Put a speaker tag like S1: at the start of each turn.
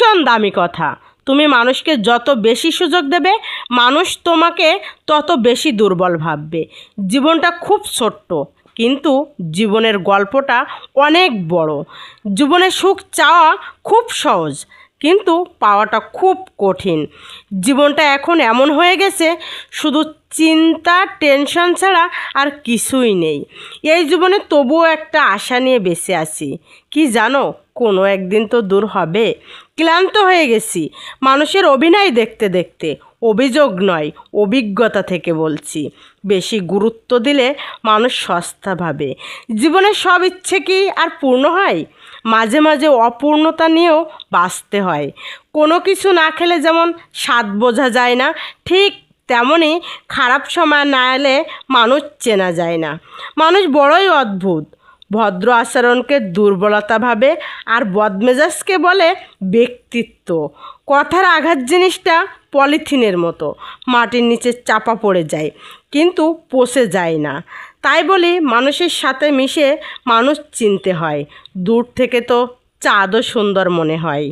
S1: ভীষণ দামি কথা। তুমি মানুষকে যত বেশি সুযোগ দেবে, মানুষ তোমাকে তত বেশি দুর্বল ভাববে। জীবনটা খুব ছোট্ট, কিন্তু জীবনের গল্পটা অনেক বড়। জীবনে সুখ চাওয়া খুব সহজ। কিন্তু পাওয়াটা খুব কঠিন। জীবনটা এখন এমন হয়ে গেছে, শুধু চিন্তা, টেনশন ছাড়া আর কিছুই নেই। এই জীবনে তবুও একটা আশা নিয়ে বেঁচে আছি। কি জানো, কোনো একদিন তো দূর হবে। ক্লান্ত হয়ে গেছি, মানুষের অভিনয় দেখতে দেখতে। অভিযোগ নয়, অভিজ্ঞতা থেকে বলছি। বেশি গুরুত্ব দিলে মানুষ সস্তা ভাবে। জীবনের সব ইচ্ছে কি আর পূর্ণ হয়? মাঝে মাঝে অপূর্ণতা নিয়েও বাঁচতে হয়। কোনো কিছু না খেলে যেমন স্বাদ বোঝা যায় না, ঠিক তেমনই খারাপ সময় না এলে মানুষ চেনা যায় না। মানুষ বড়ই অদ্ভুত। ভদ্র আচরণকে দুর্বলতা ভাবে আর বদমেজাজকে বলে ব্যক্তিত্ব। কথার আঘাত জিনিসটা পলিথিনের মতো। মাটির নিচে চাপা পড়ে যায়, কিন্তু পচে যায় না। তাই বলি মানুষের সাথে মিশে মানুষ চিনতে হয়। দূর থেকে তো চাঁদও সুন্দর মনে হয়।